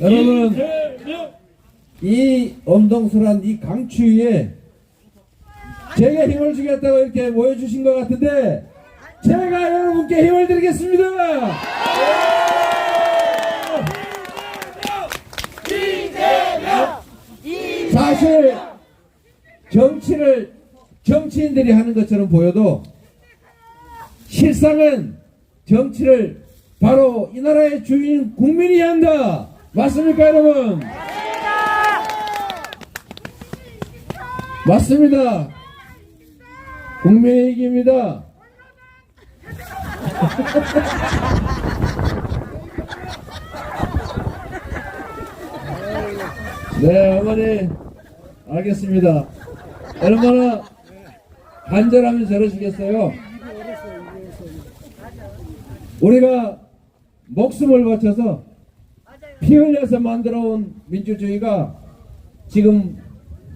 여러분 이 엄동설한 이 강추위에 제가 힘을 주겠다고 이렇게 모여주신 것 같은데 제가 여러분께 힘을 드리겠습니다. 사실 정치를 정치인들이 하는 것처럼 보여도 실상은 정치를 바로 이 나라의 주인 국민이 한다. 맞습니까, 여러분? 맞습니다. 국민의 이깁니다. 네, 어머니, 알겠습니다. 얼마나 간절하면 저러시겠어요? 우리가 목숨을 바쳐서 피 흘려서 만들어 온 민주주의가 지금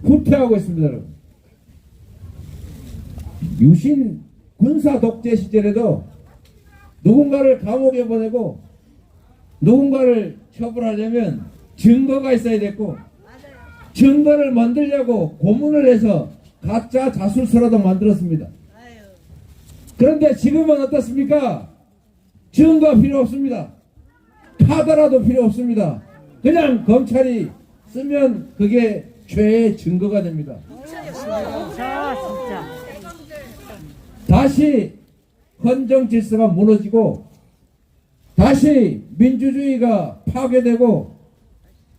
후퇴하고 있습니다, 여러분. 유신 군사 독재 시절에도 누군가를 감옥에 보내고 누군가를 처벌하려면 증거가 있어야 됐고 증거를 만들려고 고문을 해서 가짜 자술서라도 만들었습니다. 그런데 지금은 어떻습니까? 증거 필요 없습니다. 카더라도 필요 없습니다. 그냥 검찰이 쓰면 그게 죄의 증거가 됩니다. 다시 헌정 질서가 무너지고 다시 민주주의가 파괴되고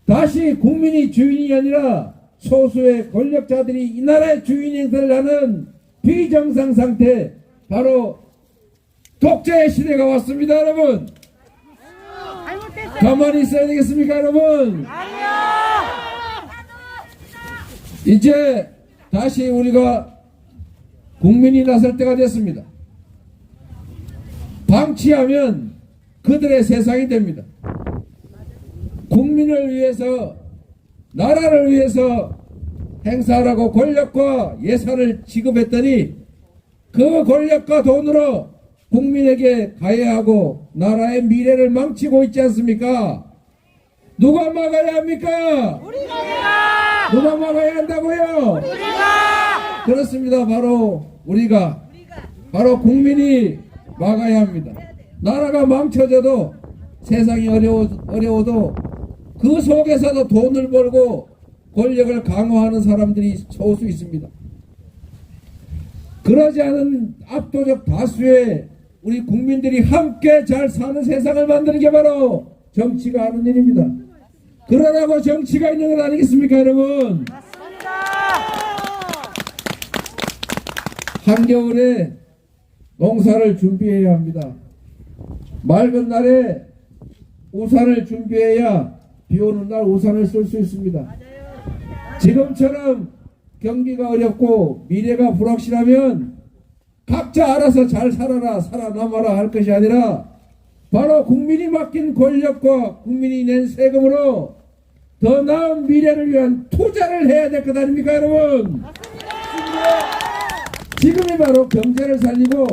다시 국민이 주인이 아니라 소수의 권력자들이 이 나라의 주인 행세를 하는 비정상 상태 바로 독재의 시대가 왔습니다 여러분. 가만히 있어야 되겠습니까 여러분 아니요. 이제 다시 우리가 국민이 나설 때가 됐습니다. 방치하면 그들의 세상이 됩니다. 국민을 위해서, 나라를 위해서 행사하라고 권력과 예산을 지급했더니 그 권력과 돈으로 국민에게 가해하고 나라의 미래를 망치고 있지 않습니까? 누가 막아야 합니까? 우리가 누가 막아야 한다고요? 우리가 그렇습니다. 바로 우리가 바로 국민이 막아야 합니다. 나라가 망쳐져도 세상이 어려워, 어려워도 그 속에서도 돈을 벌고 권력을 강화하는 사람들이 소수 있습니다. 그러지 않은 압도적 다수의 우리 국민들이 함께 잘 사는 세상을 만드는 게 바로 정치가 하는 일입니다. 그러라고 정치가 있는 것 아니겠습니까, 여러분? 맞습니다. 한겨울에 농사를 준비해야 합니다. 맑은 날에 우산을 준비해야 비 오는 날 우산을 쓸 수 있습니다. 지금처럼 경기가 어렵고 미래가 불확실하면 각자 알아서 잘 살아라 살아남아라 할 것이 아니라 바로 국민이 맡긴 권력과 국민이 낸 세금으로 더 나은 미래를 위한 투자를 해야 될 것 아닙니까 여러분? 지금이 바로 경제를 살리고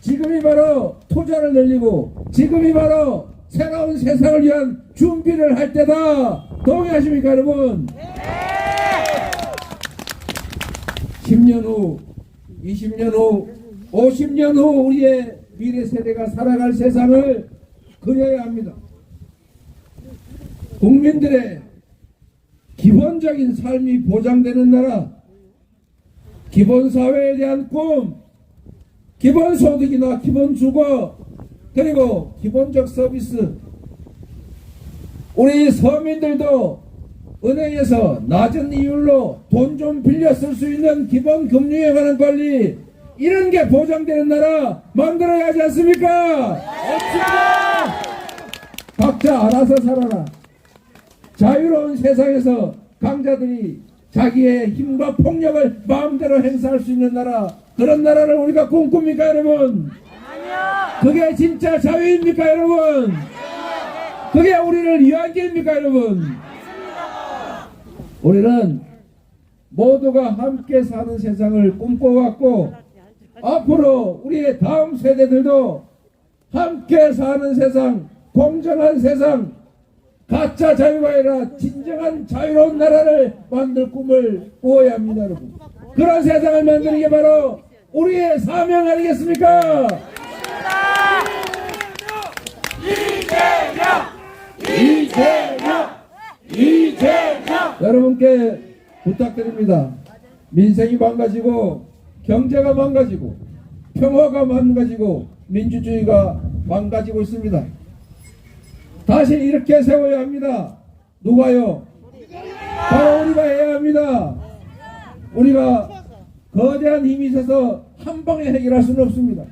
지금이 바로 투자를 늘리고 지금이 바로 새로운 세상을 위한 준비를 할 때다 동의하십니까 여러분? 10년 후 20년 후 50년 후 우리의 미래 세대가 살아갈 세상을 그려야 합니다 국민들의 기본적인 삶이 보장되는 나라 기본사회에 대한 꿈, 기본소득이나 기본주거, 그리고 기본적 서비스. 우리 서민들도 은행에서 낮은 이율로 돈 좀 빌려 쓸 수 있는 기본 금융에 관한 관리, 이런 게 보장되는 나라 만들어야 하지 않습니까? 없습니다! 각자 알아서 살아라. 자유로운 세상에서 강자들이 자기의 힘과 폭력을 마음대로 행사할 수 있는 나라 그런 나라를 우리가 꿈꿉니까 여러분? 그게 진짜 자유입니까 여러분? 그게 우리를 위한 길입니까 여러분? 우리는 모두가 함께 사는 세상을 꿈꿔왔고 앞으로 우리의 다음 세대들도 함께 사는 세상, 공정한 세상, 가짜 자유가 아니라 진정한 자유로운 나라를 만들 꿈을 꾸어야 합니다, 여러분. 그런 세상을 만드는 게 바로 우리의 사명 아니겠습니까? 이재명! 이재명! 여러분께 부탁드립니다. 민생이 망가지고 경제가 망가지고 평화가 망가지고 민주주의가 망가지고 있습니다. 다시 이렇게 세워야 합니다. 누가요? 바로 우리가 해야 합니다. 우리가 거대한 힘이 있어서 한 방에 해결할 수는 없습니다.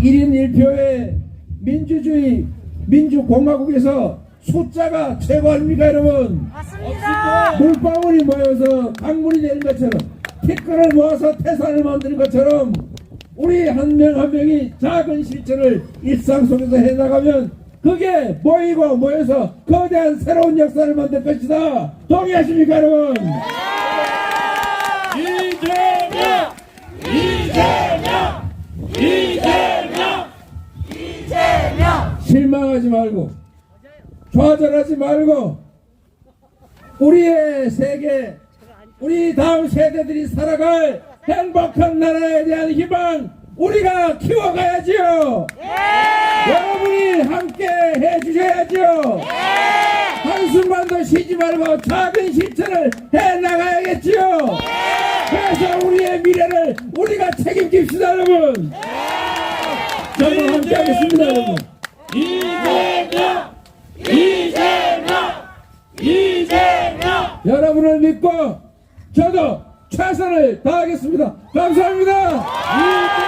1인 1표의 민주주의 민주공화국에서 숫자가 최고 아닙니까 여러분? 맞습니다. 물방울이 모여서 강물이 되는 것처럼 티끌을 모아서 태산을 만드는 것처럼 우리 한명한 명이 작은 실천을 일상 속에서 해나가면 그게 모이고 모여서 거대한 새로운 역사를 만들 것이다. 동의하십니까 여러분? 이재명! 이재명! 이재명! 이재명! 실망하지 말고 좌절하지 말고 우리의 세계 우리 다음 세대들이 살아갈 행복한 나라에 대한 희망 우리가 키워가야지요. 여러분이 함께 해주셔야지요. 한순간도 쉬지 말고 작은 실천을 해나가야겠지요. 그래서 우리의 미래를 우리가 책임집시다 여러분. 저도 함께 하겠습니다 여러분. 이재명! 이재명! 이재명! 여러분을 믿고 저도 최선을 다하겠습니다. 감사합니다.